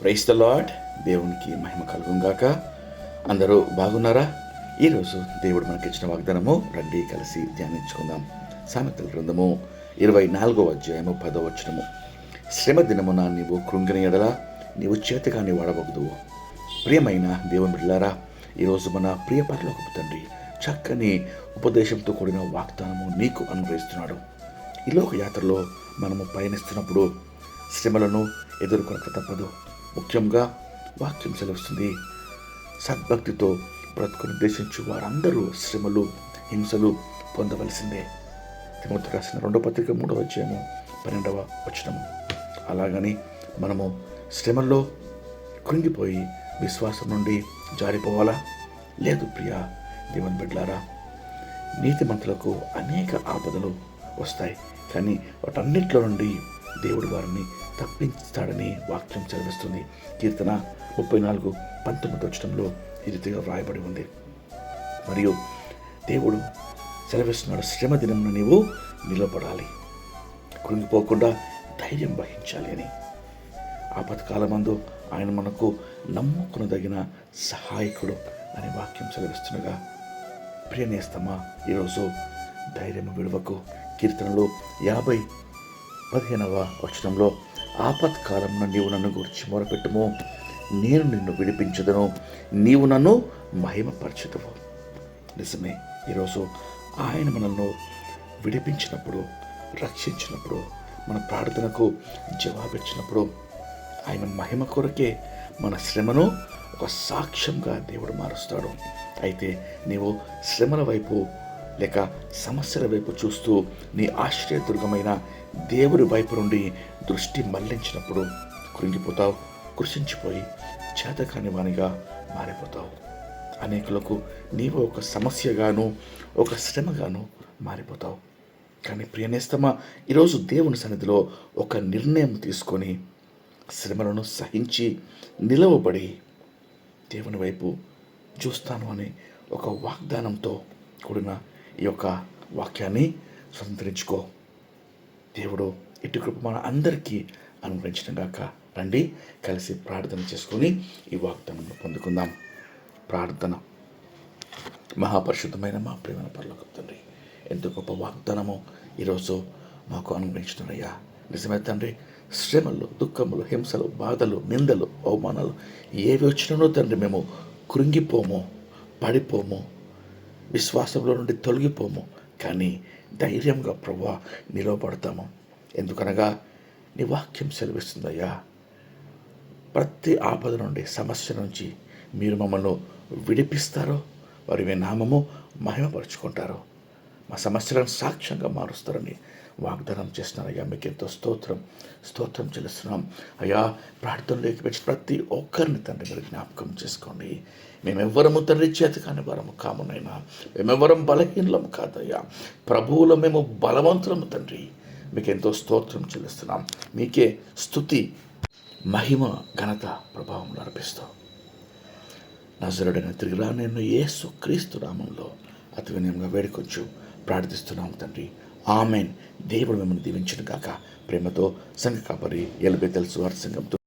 Price the lord దేవునికి మహిమ కలుగుగాక అందరూ బాగున్నారా? ఈరోజు దేవుడు మనకి ఇచ్చిన వాగ్దానము రండి కలిసి ధ్యానించుకుందాం. సామెతల గ్రంథము ఇరవై నాలుగో అధ్యాయము పదో వచనము. శ్రమ దినమున నీవు కృంగిన ఎడల నీవు చేతగాని వాడవద్దు. ప్రియమైన దేవుని బిడ్డలారా ఈరోజు మన ప్రియ పరలోకపు తండ్రి చక్కని ఉపదేశంతో కూడిన వాగ్దానము నీకు అనుగ్రహిస్తున్నాడు. ఈ లోక యాత్రలో మనము పయనిస్తున్నప్పుడు శ్రమలను ఎదుర్కొనక తప్పదు. ముఖ్యంగా వాక్యం సెలవుస్తుంది. సద్భక్తితో బ్రతుకుని ఉద్దేశించి వారందరూ శ్రమలు హింసలు పొందవలసిందే. తిమోతి రాసిన రెండో పత్రిక మూడవ అధ్యాయము పన్నెండవ వచనము. అలాగని మనము శ్రమల్లో కృంగిపోయి విశ్వాసం నుండి జారిపోవాలా? లేదు ప్రియా దేవుని బిడ్లారా నీతిమంతులకు అనేక ఆపదలు వస్తాయి. కానీ వాటన్నిటిలో నుండి దేవుడు వారిని తప్పించుతాడని వాక్యం చదివిస్తుంది. కీర్తన ముప్పై నాలుగు పంతొమ్మిది వచ్చడంలో ఈ రీతిగా వ్రాయబడి ఉంది. మరియు దేవుడు సెలవిస్తున్నాడు శ్రమ దినమున నీవు నిలబడాలి. కృంగిపోకుండా ధైర్యం వహించాలి అని. ఆపత్కాలమందు ఆయన మనకు నమ్ముకునదగిన సహాయకుడు అనే వాక్యం సెలవిస్తుండగా ప్రియనేస్తమా ఈరోజు ధైర్యం విడువకు. కీర్తనలో యాభై పదిహేనవ వచనంలో ఆపత్కాలంలో నీవు నన్ను గురించి మొరపెట్టుము. నేను నిన్ను విడిపించదును. నీవు నన్ను మహిమపరచదువు. నిజమే ఈరోజు ఆయన మనల్ని విడిపించినప్పుడు రక్షించినప్పుడు మన ప్రార్థనకు జవాబిచ్చినప్పుడు ఆయన మహిమ కొరకే మన శ్రమను ఒక సాక్ష్యంగా దేవుడు మారుస్తాడు. అయితే నీవు శ్రమల వైపు లేక సమస్యల వైపు చూస్తూ నీ ఆశ్రయదుర్గమైన దేవుడి వైపు నుండి దృష్టి మళ్ళించినప్పుడు కృంగిపోతావు కృషించిపోయి చేతకాని వానిగా మారిపోతావు. అనేకులకు నీవు ఒక సమస్యగాను ఒక శ్రమగాను మారిపోతావు. కానీ ప్రియనేస్తమ ఈరోజు దేవుని సన్నిధిలో ఒక నిర్ణయం తీసుకొని శ్రమలను సహించి నిలవబడి దేవుని వైపు చూస్తాను అని ఒక వాగ్దానంతో కూడిన ఈ యొక్క వాక్యాన్ని స్వతంత్రించుకో. దేవుడు ఇటు కృప మన అందరికీ అనుగ్రహించిన గాక. రండి కలిసి ప్రార్థన చేసుకొని ఈ వాగ్దానం పొందుకుందాం. ప్రార్థన. మహాపరిశుద్ధమైన మా ప్రేమ పరలోక తండ్రి ఎంతో గొప్ప వాగ్దానము ఈరోజు మాకు అనుగ్రహించినయ్యా నిజమే తండ్రి శ్రమలు దుఃఖములు హింసలు బాధలు నిందలు అవమానాలు ఏవి వచ్చినో తండ్రి మేము కృంగిపోము పడిపోము విశ్వాసంలో నుండి తొలగిపోము. కానీ ధైర్యంగా ప్రభా నిలవబడతాము. ఎందుకనగా నీ వాక్యం సెలవిస్తుందయ్యా. ప్రతి ఆపద నుండి సమస్య నుంచి మీరు మమ్మల్ని విడిపిస్తారో వారి మీ నామము మహిమపరుచుకుంటారు మా సమస్యలను సాక్ష్యంగా మారుస్తారని వాగ్దానం చేస్తున్నారయ్యా మీకు ఎంతో స్తోత్రం స్తోత్రం చెల్లిస్తున్నాం. అయ్యా ప్రార్థనలోకి వచ్చి ప్రతి ఒక్కరిని తండ్రి మీరు జ్ఞాపకం చేసుకోండి. మేమెవ్వరము తండ్రి చేతి కాని వరము కామునైనా మేమెవ్వరం బలహీనలము కాదయ్యా. ప్రభువులో మేము బలవంతులము తండ్రి. మీకు ఎంతో స్తోత్రం చెల్లిస్తున్నాం. మీకే స్థుతి మహిమ ఘనత ప్రభావం అర్పిస్తాం. నజరుడైన తిరిగి నేను ఏ క్రీస్తు నామంలో అతి వినయంగా వేడుకొచ్చు ప్రార్థిస్తున్నాం తండ్రి. ఆమెన్. దేవుడు మిమ్మల్ని దీవించిన కాక ప్రేమతో సంఘ కాపరి ఎలుబెతెల్ సువార్ సంఘంతో